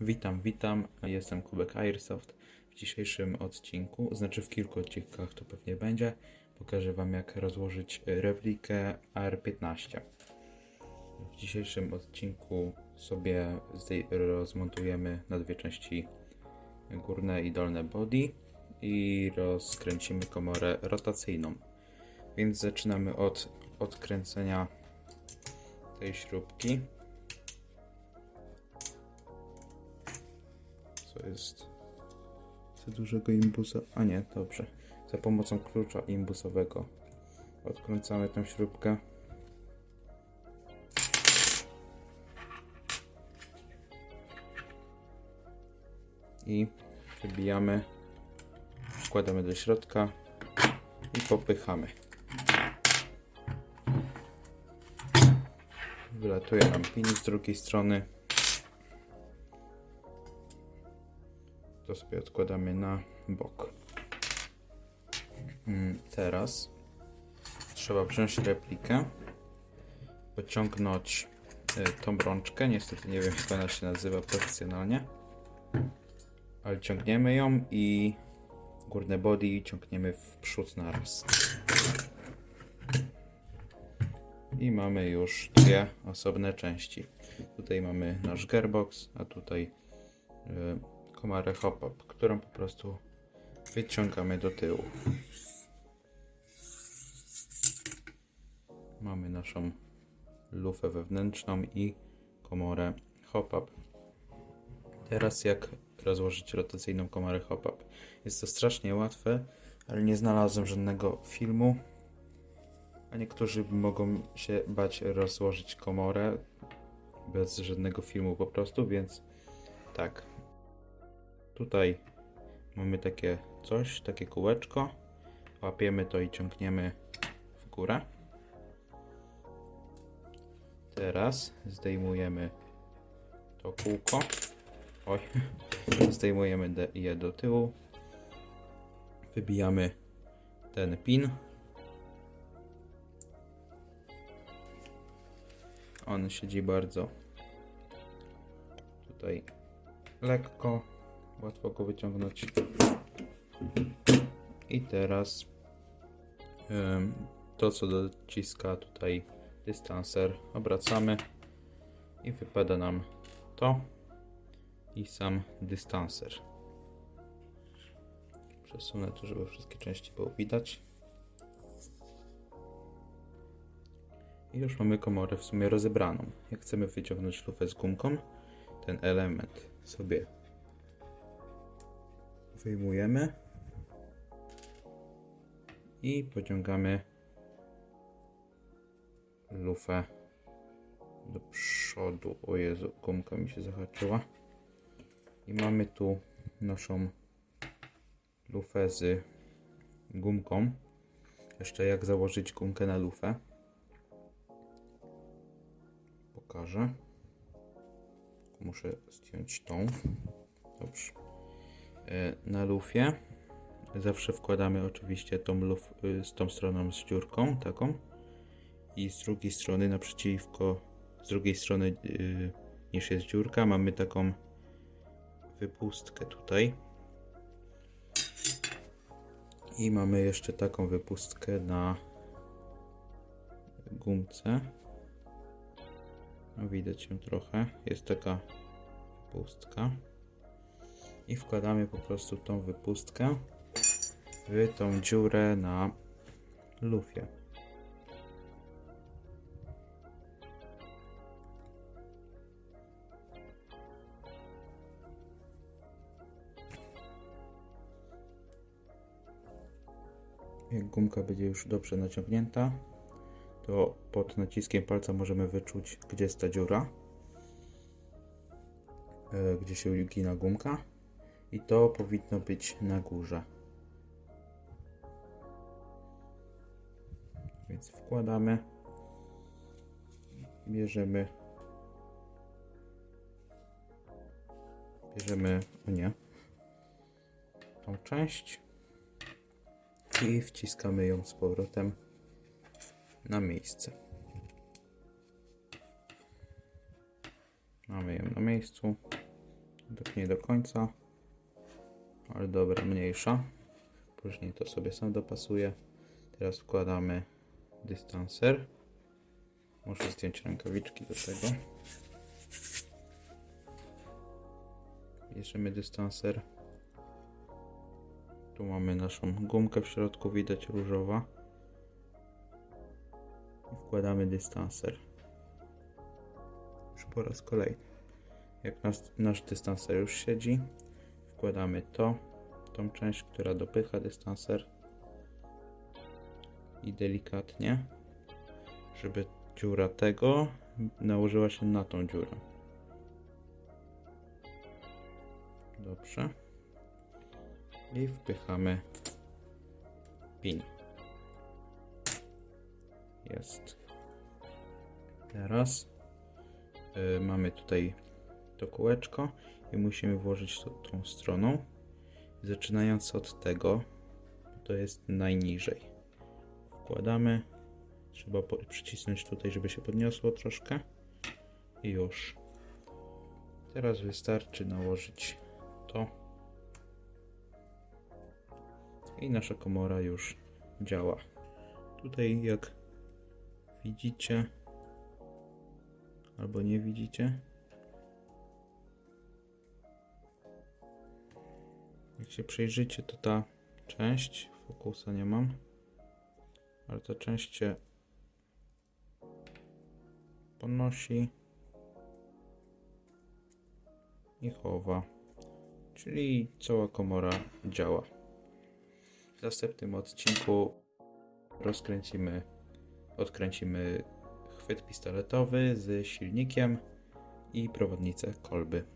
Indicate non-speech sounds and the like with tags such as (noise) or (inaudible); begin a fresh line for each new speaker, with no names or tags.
Witam, witam. Jestem Kubek Airsoft. W dzisiejszym odcinku, znaczy w kilku odcinkach to pewnie będzie, pokażę Wam jak rozłożyć replikę AR-15. W dzisiejszym odcinku sobie rozmontujemy na dwie części górne i dolne body i rozkręcimy komorę rotacyjną. Więc zaczynamy od odkręcenia tej śrubki. Co jest za dużego imbusa? A nie, dobrze. Za pomocą klucza imbusowego odkręcamy tę śrubkę. I wybijamy, wkładamy do środka i popychamy. Wylatuje nam pin z drugiej strony. Sobie odkładamy na bok. Mm, Teraz trzeba wziąć replikę, pociągnąć y, tą rączkę. Niestety nie wiem, jak ona się nazywa profesjonalnie, ale ciągniemy ją i górne body ciągniemy w przód na raz. I mamy już dwie osobne części. Tutaj mamy nasz gearbox, a tutaj y, komarę hop-up, którą po prostu wyciągamy do tyłu. Mamy naszą lufę wewnętrzną i komorę hop-up. Teraz jak rozłożyć rotacyjną komorę hop-up. Jest to strasznie łatwe, ale nie znalazłem żadnego filmu. A niektórzy mogą się bać rozłożyć komorę bez żadnego filmu po prostu, więc tak. Tutaj mamy takie coś, takie kółeczko. Łapiemy to i ciągniemy w górę. Teraz zdejmujemy to kółko. Oj, (laughs) zdejmujemy de- je do tyłu. Wybijamy ten pin. On siedzi bardzo tutaj lekko, łatwo go wyciągnąć. I teraz to, co dociska tutaj dystanser, obracamy i wypada nam to i sam dystanser. Przesunę to, żeby wszystkie części było widać. I już mamy komorę w sumie rozebraną. Jak chcemy wyciągnąć lufę z gumką, ten element sobie wyjmujemy i pociągamy lufę do przodu. O Jezu, gumka mi się zahaczyła. I mamy tu naszą lufę z gumką. Jeszcze jak założyć gumkę na lufę. Pokażę. Muszę zdjąć tą. Dobrze. E, Na lufie. Zawsze wkładamy oczywiście tą luf y, z tą stroną z dziurką taką. I z drugiej strony naprzeciwko z drugiej strony y, niż jest dziurka mamy taką wypustkę tutaj. I mamy jeszcze taką wypustkę na gumce. No widać ją trochę. Jest taka wypustka i wkładamy po prostu tą wypustkę w tą dziurę na lufie. Jak gumka będzie już dobrze naciągnięta, to pod naciskiem palca możemy wyczuć, gdzie jest ta dziura, e, gdzie się ugina gumka i to powinno być na górze. Więc wkładamy, bierzemy, bierzemy, o nie, tą część i wciskamy ją z powrotem na miejsce. Mamy ją na miejscu. Nie do końca. Ale dobra, mniejsza. Później to sobie sam dopasuję. Teraz wkładamy dystanser. Muszę zdjąć rękawiczki do tego. Bierzemy dystanser. Tu mamy naszą gumkę w środku, widać różowa. Wkładamy dystanser. Już po raz kolejny. Jak nasz, nasz dystanser już siedzi, wkładamy to, tą część, która dopycha dystanser i delikatnie, żeby dziura tego nałożyła się na tą dziurę. Dobrze. I wpychamy pin. Jest. Teraz y, mamy tutaj to kółeczko i musimy włożyć to tą stroną. Zaczynając od tego, to jest najniżej. Wkładamy. Trzeba przycisnąć tutaj, żeby się podniosło troszkę. I już. Teraz wystarczy nałożyć to. I nasza komora już działa. Tutaj jak widzicie albo nie widzicie, Jak się przyjrzycie, to ta część, fokusa nie mam, ale ta część się podnosi i chowa, czyli cała komora działa. W następnym odcinku rozkręcimy, odkręcimy chwyt pistoletowy z silnikiem i prowadnicę kolby.